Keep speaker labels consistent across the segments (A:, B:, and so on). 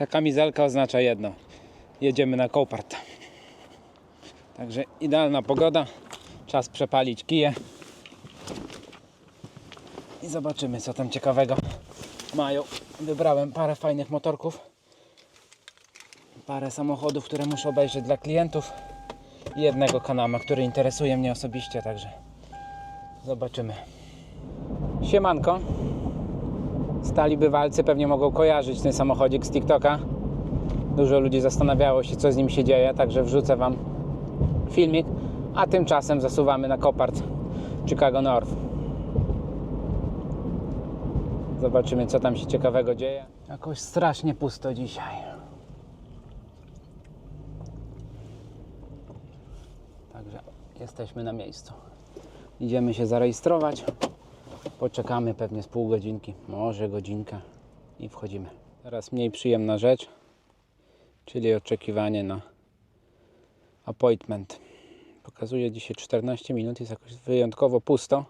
A: Ta kamizelka oznacza jedno. Jedziemy na Kołpart. Także idealna pogoda. Czas przepalić kije. I zobaczymy co tam ciekawego mają. Wybrałem parę fajnych motorków. Parę samochodów, które muszę obejrzeć dla klientów. I jednego kanama, który interesuje mnie osobiście, także zobaczymy. Siemanko. Stali bywalcy pewnie mogą kojarzyć ten samochodzik z TikToka. Dużo ludzi zastanawiało się, co z nim się dzieje, także wrzucę Wam filmik. A tymczasem zasuwamy na Kopart Chicago North. Zobaczymy, co tam się ciekawego dzieje. Jakoś strasznie pusto dzisiaj. Także jesteśmy na miejscu. Idziemy się zarejestrować. Poczekamy pewnie z pół godzinki, może godzinkę i wchodzimy. Teraz mniej przyjemna rzecz, czyli oczekiwanie na appointment. Pokazuje dzisiaj 14 minut, jest jakoś wyjątkowo pusto.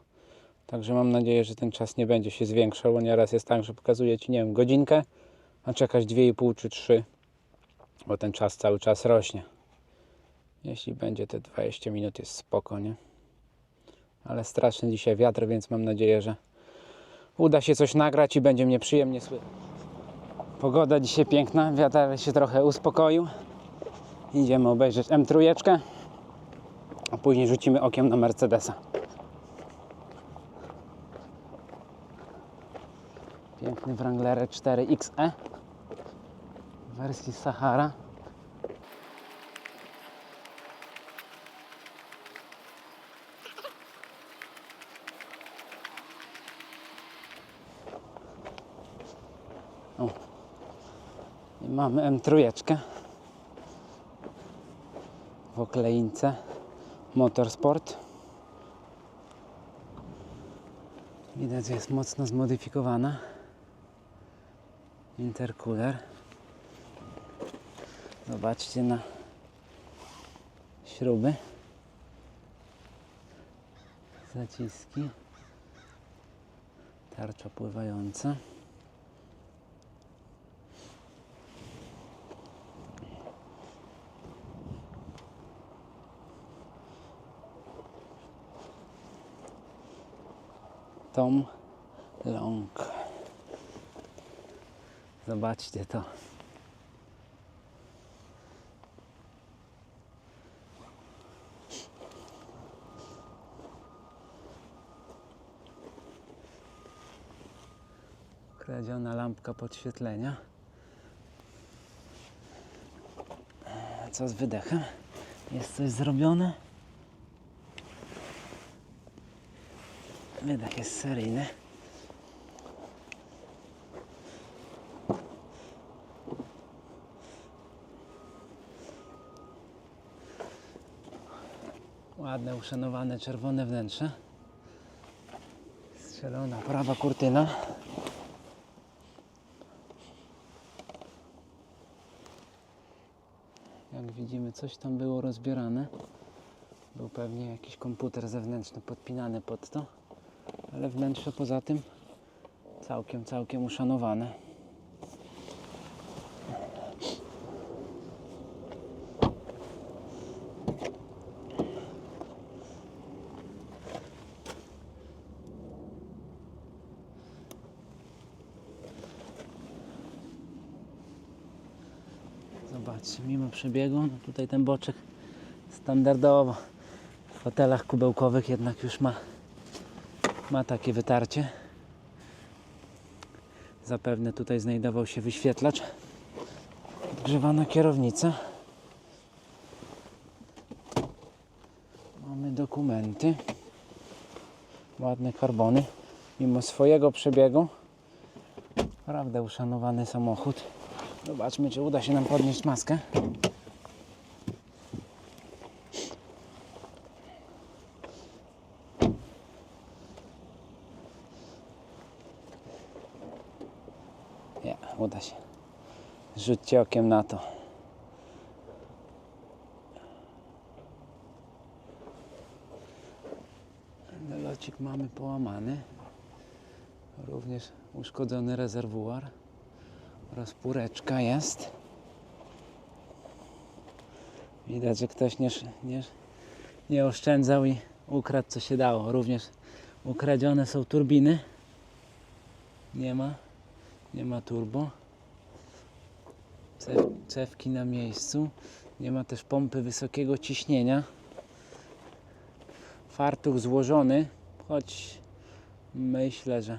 A: Także mam nadzieję, że ten czas nie będzie się zwiększał, bo nieraz jest tak, że pokazuje Ci, nie wiem, godzinkę, a czekać 2,5 czy 3, bo ten czas cały czas rośnie. Jeśli będzie te 20 minut, jest spoko, nie? Ale straszny dzisiaj wiatr, więc mam nadzieję, że uda się coś nagrać i będzie mnie przyjemnie słychać. Pogoda dzisiaj piękna, wiatr się trochę uspokoił. Idziemy obejrzeć M3, a później rzucimy okiem na Mercedesa. Piękny Wrangler 4XE w wersji Sahara. Mamy M3 w okleince Motorsport. Widać, jest mocno zmodyfikowana. Intercooler. Zobaczcie na śruby. Zaciski. Tarcza pływająca. Tom Long. Zobaczcie to. Kradziona lampka podświetlenia. Co z wydechem? Jest coś zrobione? Wydech jest seryjny. Ładne, uszanowane czerwone wnętrze. Strzelona prawa kurtyna. Jak widzimy, coś tam było rozbierane. Był pewnie jakiś komputer zewnętrzny podpinany pod to ale wnętrze poza tym całkiem, całkiem uszanowane. Zobaczcie, mimo przebiegu, no tutaj ten boczek standardowo w fotelach kubełkowych jednak już ma ma takie wytarcie. Zapewne tutaj znajdował się wyświetlacz. Odgrzewana kierownica. Mamy dokumenty. Ładne karbony. Mimo swojego przebiegu. Naprawdę uszanowany samochód. Zobaczmy, czy uda się nam podnieść maskę. Nie, uda się. Rzućcie okiem na to. Locik mamy połamany. Również uszkodzony rezerwuar. Rozpóreczka jest. Widać, że ktoś nie, nie, nie oszczędzał i ukradł co się dało. Również ukradzione są turbiny. Nie ma, nie ma turbo. Cew, cewki na miejscu. Nie ma też pompy wysokiego ciśnienia. Fartuch złożony, choć myślę, że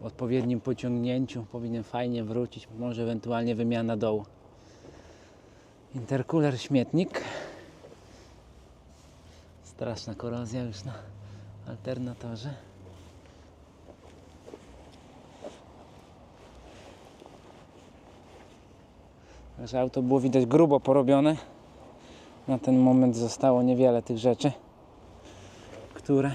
A: w odpowiednim pociągnięciu powinien fajnie wrócić. Może ewentualnie wymiana dołu. Intercooler śmietnik. Straszna korozja już na alternatorze. Także auto było widać grubo porobione. Na ten moment zostało niewiele tych rzeczy, które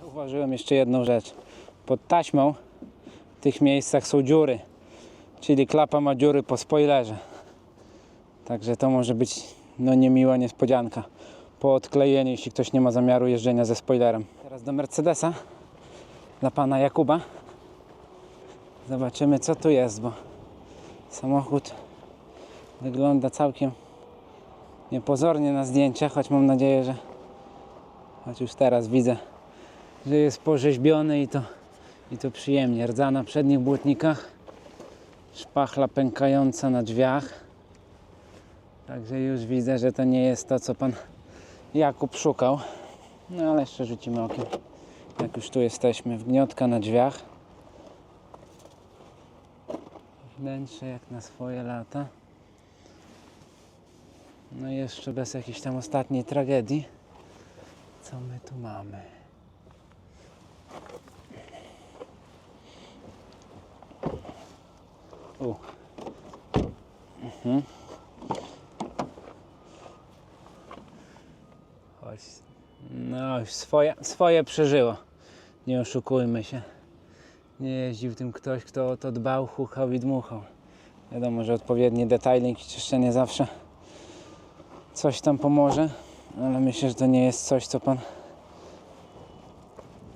A: Zauważyłem jeszcze jedną rzecz. Pod taśmą w tych miejscach są dziury, czyli klapa ma dziury po spoilerze. Także to może być no niemiła niespodzianka po odklejeniu, jeśli ktoś nie ma zamiaru jeżdżenia ze spoilerem. Teraz do Mercedesa dla pana Jakuba. Zobaczymy co tu jest, bo samochód wygląda całkiem niepozornie na zdjęciach, choć mam nadzieję, że choć już teraz widzę, że jest porzeźbiony i to, i to przyjemnie. Rdza na przednich błotnikach, szpachla pękająca na drzwiach. Także już widzę, że to nie jest to, co pan Jakub szukał. No ale jeszcze rzucimy okiem. Jak już tu jesteśmy, wgniotka na drzwiach. Wnętrze jak na swoje lata. No i jeszcze bez jakiejś tam ostatniej tragedii. Co my tu mamy? U. Mhm. No, już swoje, swoje przeżyło. Nie oszukujmy się. Nie jeździł tym ktoś, kto o to dbał, chuchał i dmuchał. Wiadomo, że odpowiedni detailing i czyszczenie zawsze coś tam pomoże, ale myślę, że to nie jest coś, co pan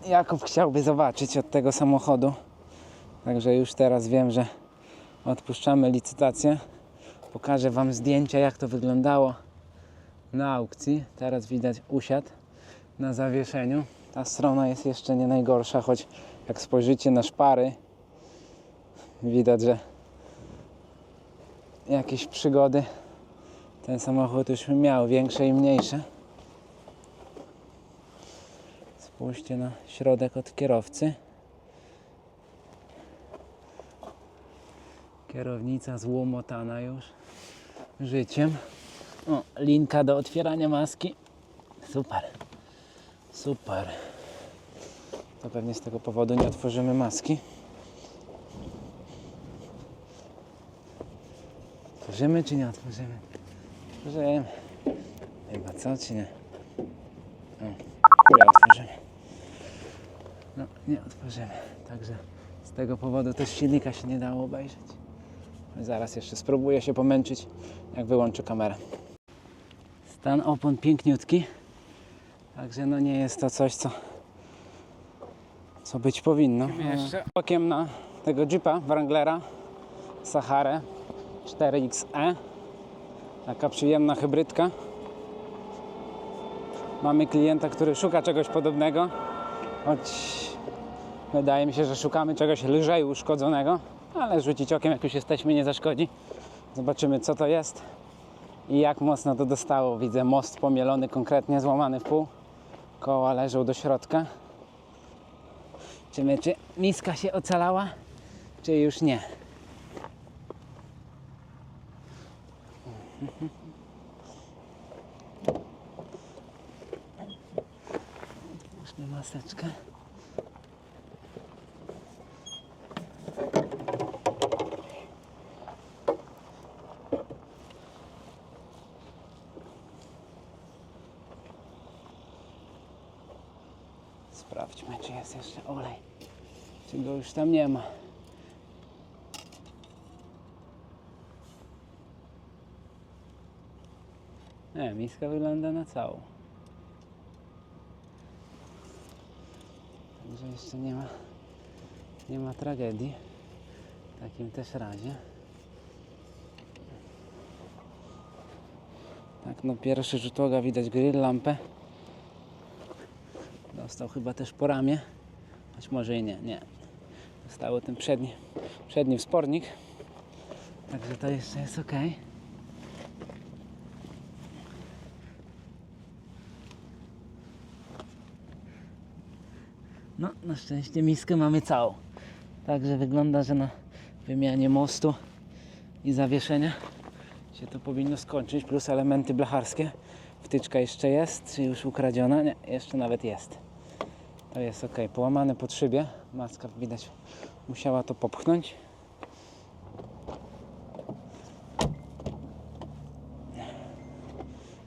A: Jakub chciałby zobaczyć od tego samochodu. Także już teraz wiem, że odpuszczamy licytację. Pokażę Wam zdjęcia, jak to wyglądało na aukcji. Teraz widać usiadł na zawieszeniu. Ta strona jest jeszcze nie najgorsza, choć jak spojrzycie na szpary, widać, że jakieś przygody ten samochód już miał, większe i mniejsze. Spójrzcie na środek od kierowcy. Kierownica złomotana już życiem. O, linka do otwierania maski. Super. Super. To pewnie z tego powodu nie otworzymy maski. Otworzymy czy nie otworzymy? Otworzymy. Chyba co, czy nie? O, nie otworzymy. No, nie otworzymy. Także z tego powodu też silnika się nie dało obejrzeć. Zaraz jeszcze spróbuję się pomęczyć, jak wyłączę kamerę. Stan opon piękniutki. Także no nie jest to coś, co, co być powinno. Jeszcze okiem na tego Jeepa Wranglera Saharę 4XE. Taka przyjemna hybrydka. Mamy klienta, który szuka czegoś podobnego, choć wydaje mi się, że szukamy czegoś lżej uszkodzonego, ale rzucić okiem, jak już jesteśmy, nie zaszkodzi. Zobaczymy, co to jest i jak mocno to dostało. Widzę most pomielony, konkretnie złamany w pół. Koła leżą do środka. Czy, czy miska się ocalała, czy już nie? Otwórzmy maseczkę. Zobaczmy, czy jest jeszcze olej. Czy go już tam nie ma. Nie, miska wygląda na całą. Także jeszcze nie ma, nie ma tragedii. W takim też razie. Tak, no pierwszy rzut oka widać grill, lampę. Dostał chyba też po ramię. Choć może i nie, nie. Został ten przedni, przedni wspornik. Także to jeszcze jest ok. No, na szczęście miskę mamy całą. Także wygląda, że na wymianie mostu i zawieszenia się to powinno skończyć. Plus elementy blacharskie. Wtyczka jeszcze jest, czy już ukradziona? Nie, jeszcze nawet jest. To jest ok. Połamane pod szybie. Maska widać musiała to popchnąć.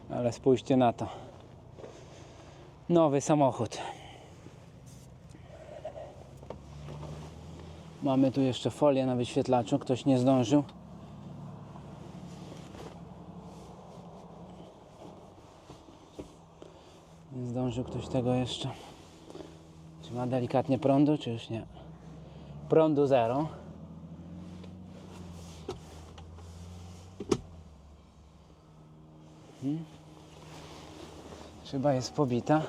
A: Ale spójrzcie na to. Nowy samochód. Mamy tu jeszcze folię na wyświetlaczu. Ktoś nie zdążył. Nie zdążył ktoś tego jeszcze. Czy ma delikatnie prądu, czy już nie? Prądu zero. Hmm. Jest pobita.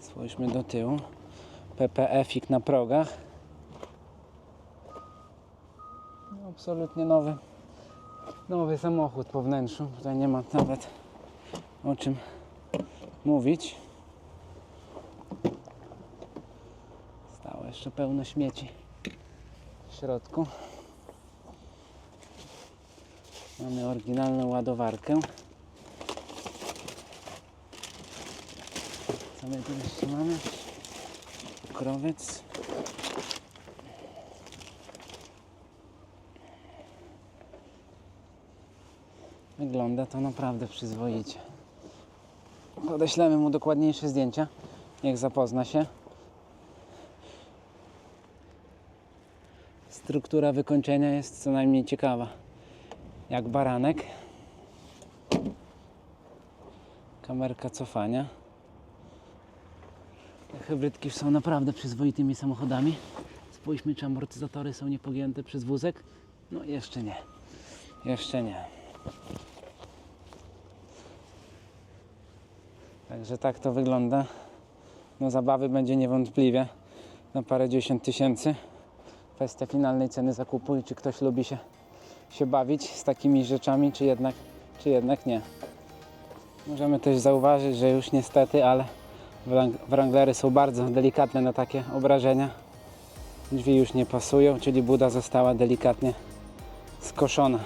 A: Spójrzmy do tyłu. PPF-ik na progach. No, absolutnie nowy. Nowy samochód po wnętrzu. Tutaj nie ma nawet o czym mówić. Jeszcze pełno śmieci w środku. Mamy oryginalną ładowarkę. Co my tu jeszcze mamy? Krowiec. Wygląda to naprawdę przyzwoicie. Podeślemy mu dokładniejsze zdjęcia. Niech zapozna się. Struktura wykończenia jest co najmniej ciekawa. Jak baranek. Kamerka cofania. Te hybrydki są naprawdę przyzwoitymi samochodami. Spójrzmy, czy amortyzatory są niepogięte przez wózek. No jeszcze nie. Jeszcze nie. Także tak to wygląda. No zabawy będzie niewątpliwie na parę dziesiąt tysięcy. Kwestia finalnej ceny zakupu i czy ktoś lubi się, się bawić z takimi rzeczami, czy jednak, czy jednak nie. Możemy też zauważyć, że już niestety, ale wrang- wranglery są bardzo delikatne na takie obrażenia. Drzwi już nie pasują, czyli buda została delikatnie skoszona.